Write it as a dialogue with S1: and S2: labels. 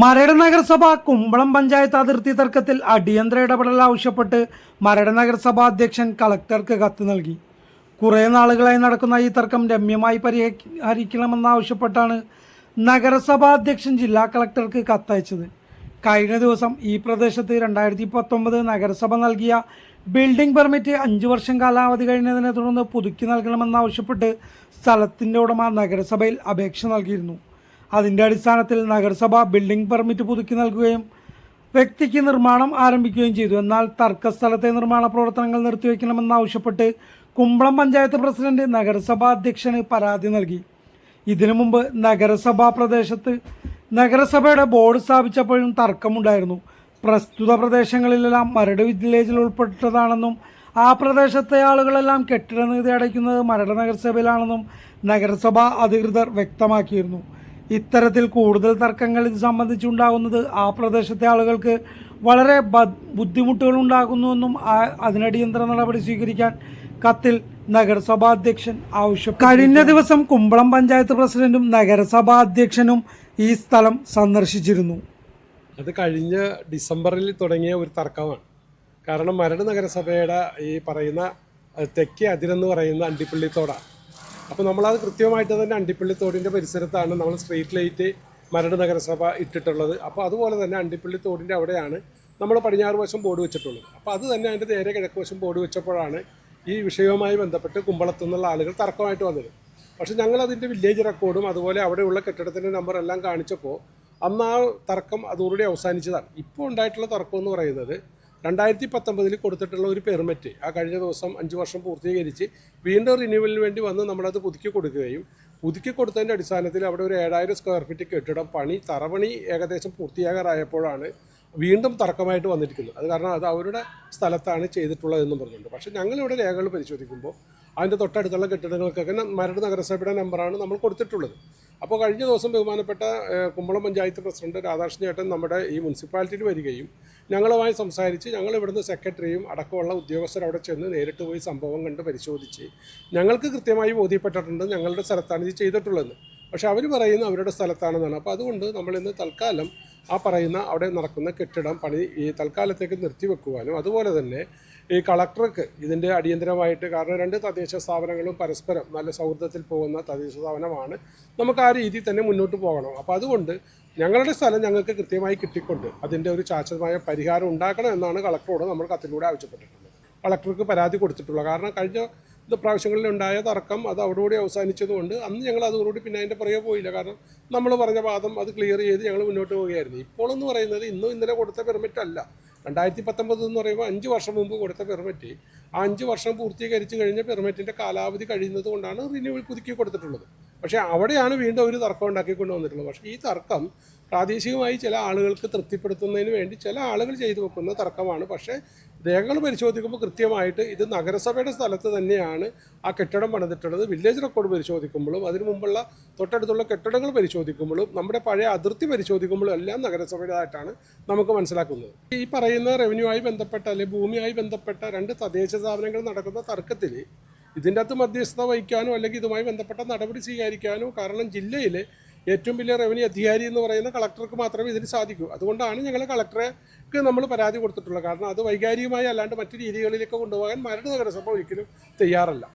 S1: മരട് നഗരസഭ കുമ്പളം പഞ്ചായത്ത് അതിർത്തി തർക്കത്തിൽ അടിയന്തര ഇടപെടൽ ആവശ്യപ്പെട്ട് മരട് നഗരസഭ അധ്യക്ഷൻ കളക്ടർക്ക് കത്ത് നൽകി. കുറേ നാളുകളായി നടക്കുന്ന ഈ തർക്കം രമ്യമായി പരിഹരിക്കണമെന്നാവശ്യപ്പെട്ടാണ് നഗരസഭാ അധ്യക്ഷൻ ജില്ലാ കളക്ടർക്ക് കത്തയച്ചത്. കഴിഞ്ഞ ദിവസം ഈ പ്രദേശത്ത് രണ്ടായിരത്തി പത്തൊമ്പത് നഗരസഭ നൽകിയ ബിൽഡിംഗ് പെർമിറ്റ് അഞ്ച് വർഷം കാലാവധി കഴിഞ്ഞതിനെ തുടർന്ന് പുതുക്കി നൽകണമെന്നാവശ്യപ്പെട്ട് സ്ഥലത്തിന്റെ ഉടമ നഗരസഭയിൽ അപേക്ഷ നൽകിയിരുന്നു. അതിന്റെ അടിസ്ഥാനത്തിൽ നഗരസഭ ബിൽഡിംഗ് പെർമിറ്റ് പുതുക്കി നൽകുകയും വ്യക്തിക്ക് നിർമ്മാണം ആരംഭിക്കുകയും ചെയ്തു. എന്നാൽ തർക്കസ്ഥലത്തെ നിർമ്മാണ പ്രവർത്തനങ്ങൾ നിർത്തിവെക്കണമെന്നാവശ്യപ്പെട്ട് കുമ്പളം പഞ്ചായത്ത് പ്രസിഡന്റ് നഗരസഭാ അധ്യക്ഷന് പരാതി നൽകി. ഇതിനു മുമ്പ് നഗരസഭാ പ്രദേശത്ത് നഗരസഭയുടെ ബോർഡ് സ്ഥാപിച്ചപ്പോഴും തർക്കമുണ്ടായിരുന്നു. പ്രസ്തുത പ്രദേശങ്ങളിലെല്ലാം മരട് വില്ലേജിൽ ഉൾപ്പെട്ടതാണെന്നും ആ പ്രദേശത്തെ ആളുകളെല്ലാം കെട്ടിട നികുതി അടയ്ക്കുന്നത് മരട് നഗരസഭയിലാണെന്നും നഗരസഭാ അധികൃതർ വ്യക്തമാക്കിയിരുന്നു. ഇത്തരത്തിൽ കൂടുതൽ തർക്കങ്ങൾ ഇത് സംബന്ധിച്ചുണ്ടാകുന്നത് ആ പ്രദേശത്തെ ആളുകൾക്ക് വളരെ ബുദ്ധിമുട്ടുകൾ ഉണ്ടാകുന്നുവെന്നും അതിനടിയന്ത്ര അതിനടിയന്തര നടപടി സ്വീകരിക്കാൻ കത്തിൽ നഗരസഭാ അധ്യക്ഷൻ ആവശ്യപ്പെട്ടു കഴിഞ്ഞ ദിവസം കുമ്പളം പഞ്ചായത്ത് പ്രസിഡന്റും നഗരസഭാ അധ്യക്ഷനും ഈ സ്ഥലം സന്ദർശിച്ചിരുന്നു.
S2: അത് കഴിഞ്ഞ ഡിസംബറിൽ തുടങ്ങിയ ഒരു തർക്കമാണ്. കാരണം മരട് നഗരസഭയുടെ ഈ പറയുന്ന തെക്കേ അതിരെന്ന് പറയുന്ന അണ്ടിപ്പള്ളിത്തോടാണ് അപ്പോൾ നമ്മളത് കൃത്യമായിട്ട് തന്നെ അണ്ടിപ്പള്ളിത്തോടിന്റെ പരിസരത്താണ് നമ്മൾ സ്ട്രീറ്റ് ലൈറ്റ് മരട് നഗരസഭ ഇട്ടിട്ടുള്ളത്. അപ്പോൾ അതുപോലെ തന്നെ അണ്ടിപ്പള്ളി അണ്ടിപ്പള്ളിത്തോടിന്റെ അവിടെയാണ് നമ്മൾ പടിഞ്ഞാറ് വശം ബോർഡ് വെച്ചിട്ടുള്ളത്. അപ്പോൾ അത് തന്നെ അതിന്റെ നേരെ കിഴക്ക് വശം ബോർഡ് വെച്ചപ്പോഴാണ് ഈ വിഷയവുമായി ബന്ധപ്പെട്ട് കുമ്പളത്തു നിന്നുള്ള ആളുകൾ തർക്കമായിട്ട് വന്നത്. പക്ഷേ ഞങ്ങളതിന്റെ വില്ലേജ് റെക്കോർഡും അതുപോലെ അവിടെയുള്ള കെട്ടിടത്തിന്റെ നമ്പർ എല്ലാം കാണിച്ചപ്പോൾ അന്ന് ആ തർക്കം അതോടുകൂടി അവസാനിച്ചതാണ്. ഇപ്പോൾ ഉണ്ടായിട്ടുള്ള തർക്കം എന്ന് പറയുന്നത് രണ്ടായിരത്തി പത്തൊമ്പതിൽ കൊടുത്തിട്ടുള്ള ഒരു പെർമിറ്റ് ആ കഴിഞ്ഞ ദിവസം അഞ്ച് വർഷം പൂർത്തീകരിച്ച് വീണ്ടും റിന്യൂവലിന് വേണ്ടി വന്ന് നമ്മളത് പുതുക്കി കൊടുക്കുകയും പുതുക്കി കൊടുത്തതിന്റെ അടിസ്ഥാനത്തിൽ അവിടെ ഒരു ഏഴായിരം സ്ക്വയർ ഫീറ്റ് കെട്ടിടം പണി തറപണി ഏകദേശം പൂർത്തിയാകാറായപ്പോഴാണ് വീണ്ടും തർക്കമായിട്ട് വന്നിരിക്കുന്നത്. അത് കാരണം അത് അവരുടെ സ്ഥലത്താണ് ചെയ്തിട്ടുള്ളത് എന്നും പറഞ്ഞിട്ടുണ്ട്. പക്ഷേ ഞങ്ങളിവിടെ രേഖകൾ പരിശോധിക്കുമ്പോൾ അതിന്റെ തൊട്ടടുത്തുള്ള കെട്ടിടങ്ങൾക്കൊക്കെ മരട് നഗരസഭയുടെ നമ്പറാണ് നമ്മൾ കൊടുത്തിട്ടുള്ളത്. അപ്പോൾ കഴിഞ്ഞ ദിവസം ബഹുമാനപ്പെട്ട കുമ്പളം പഞ്ചായത്ത് പ്രസിഡന്റ് രാധാകൃഷ്ണൻ ചേട്ടൻ നമ്മുടെ ഈ മുനിസിപ്പാലിറ്റിയിൽ വരികയും ഞങ്ങളുമായി സംസാരിച്ച് ഞങ്ങൾ ഇവിടുന്ന് സെക്രട്ടറിയും അടക്കമുള്ള ഉദ്യോഗസ്ഥർ അവിടെ ചെന്ന് നേരിട്ട് പോയി സംഭവം കണ്ട് പരിശോധിച്ച് ഞങ്ങൾക്ക് കൃത്യമായി ബോധ്യപ്പെട്ടിട്ടുണ്ട് ഞങ്ങളുടെ സ്ഥലത്താണ് ഇത് ചെയ്തിട്ടുള്ളത് പക്ഷേ അവർ പറയുന്നത് അവരുടെ സ്ഥലത്താണെന്നാണ്. അപ്പോൾ അതുകൊണ്ട് നമ്മളിന്ന് തൽക്കാലം ആ പറയുന്ന അവിടെ നടക്കുന്ന കെട്ടിടം പണി ഈ തൽക്കാലത്തേക്ക് നിർത്തിവെക്കുവാനും അതുപോലെ തന്നെ ഈ കളക്ടർക്ക് ഇതിന്റെ അടിയന്തരമായിട്ട് കാരണം രണ്ട് തദ്ദേശ സ്ഥാപനങ്ങളും പരസ്പരം നല്ല സൗഹൃദത്തിൽ പോകുന്ന തദ്ദേശ സ്ഥാപനമാണ്. നമുക്ക് ആ രീതിയിൽ തന്നെ മുന്നോട്ട് പോകണം. അപ്പോൾ അതുകൊണ്ട് ഞങ്ങളുടെ സ്ഥലം ഞങ്ങൾക്ക് കൃത്യമായി കിട്ടിക്കൊണ്ട് അതിന്റെ ഒരു ശാശ്വതമായ പരിഹാരം ഉണ്ടാക്കണം എന്നാണ് കളക്ടറോട് നമ്മൾ കത്തിലൂടെ ആവശ്യപ്പെട്ടിട്ടുള്ളത്. കളക്ടർക്ക് പരാതി കൊടുത്തിട്ടുള്ളത് കാരണം കഴിഞ്ഞ ഇത് പ്രാവശ്യങ്ങളിൽ ഉണ്ടായ തർക്കം അത് അതോടുകൂടി അവസാനിച്ചതുകൊണ്ട് അന്ന് ഞങ്ങൾ അതോടുകൂടി പിന്നെ അതിന്റെ പുറകെ പോയില്ല. കാരണം നമ്മൾ പറഞ്ഞ വാദം അത് ക്ലിയർ ചെയ്ത് ഞങ്ങൾ മുന്നോട്ട് പോവുകയായിരുന്നു. ഇപ്പോൾ എന്ന് പറയുന്നത് ഇന്നും ഇന്നലെ കൊടുത്ത പെർമിറ്റ് അല്ല. രണ്ടായിരത്തി പത്തൊമ്പത് എന്ന് പറയുമ്പോൾ അഞ്ച് വർഷം മുമ്പ് കൊടുത്ത പെർമിറ്റ് ആ അഞ്ച് വർഷം പൂർത്തീകരിച്ച് കഴിഞ്ഞ പെർമിറ്റിന്റെ കാലാവധി കഴിയുന്നത് കൊണ്ടാണ് റിന്യൂവൽ പുതുക്കി കൊടുത്തിട്ടുള്ളത്. പക്ഷേ അവിടെയാണ് വീണ്ടും ഒരു തർക്കം ഉണ്ടാക്കിക്കൊണ്ട് വന്നിട്ടുള്ളത്. പക്ഷേ ഈ തർക്കം പ്രാദേശികമായി ചില ആളുകൾക്ക് തൃപ്തിപ്പെടുത്തുന്നതിന് വേണ്ടി ചില ആളുകൾ ചെയ്തു വെക്കുന്ന തർക്കമാണ്. പക്ഷേ രേഖകൾ പരിശോധിക്കുമ്പോൾ കൃത്യമായിട്ട് ഇത് നഗരസഭയുടെ സ്ഥലത്ത് തന്നെയാണ് ആ കെട്ടിടം പണിതിട്ടുള്ളത്. വില്ലേജ് റെക്കോർഡ് പരിശോധിക്കുമ്പോഴും അതിനു മുമ്പുള്ള തൊട്ടടുത്തുള്ള കെട്ടിടങ്ങൾ പരിശോധിക്കുമ്പോഴും നമ്മുടെ പഴയ അതിർത്തി പരിശോധിക്കുമ്പോഴും എല്ലാം നഗരസഭയുടേതായിട്ടാണ് നമുക്ക് മനസ്സിലാക്കുന്നത്. ഈ പറയുന്ന റവന്യൂ ആയി ബന്ധപ്പെട്ട അല്ലെങ്കിൽ ഭൂമിയായി ബന്ധപ്പെട്ട രണ്ട് തദ്ദേശ സ്ഥാപനങ്ങൾ നടക്കുന്ന തർക്കത്തിൽ ഇതിന്റെ അകത്ത് മധ്യസ്ഥത വഹിക്കാനോ അല്ലെങ്കിൽ ഇതുമായി ബന്ധപ്പെട്ട നടപടി സ്വീകരിക്കാനോ കാരണം ജില്ലയിലെ ഏറ്റവും വലിയ റവന്യൂ അധികാരി എന്ന് പറയുന്ന കളക്ടർക്ക് മാത്രമേ ഇതിന് സാധിക്കൂ. അതുകൊണ്ടാണ് ഞങ്ങൾ കളക്ടറേക്ക് നമ്മൾ പരാതി കൊടുത്തിട്ടുള്ളത്. കാരണം അത് വൈകാരികമായി അല്ലാണ്ട് മറ്റു രീതികളിലേക്ക് കൊണ്ടുപോകാൻ മരട് നഗരസഭ ഒരിക്കലും തയ്യാറല്ല.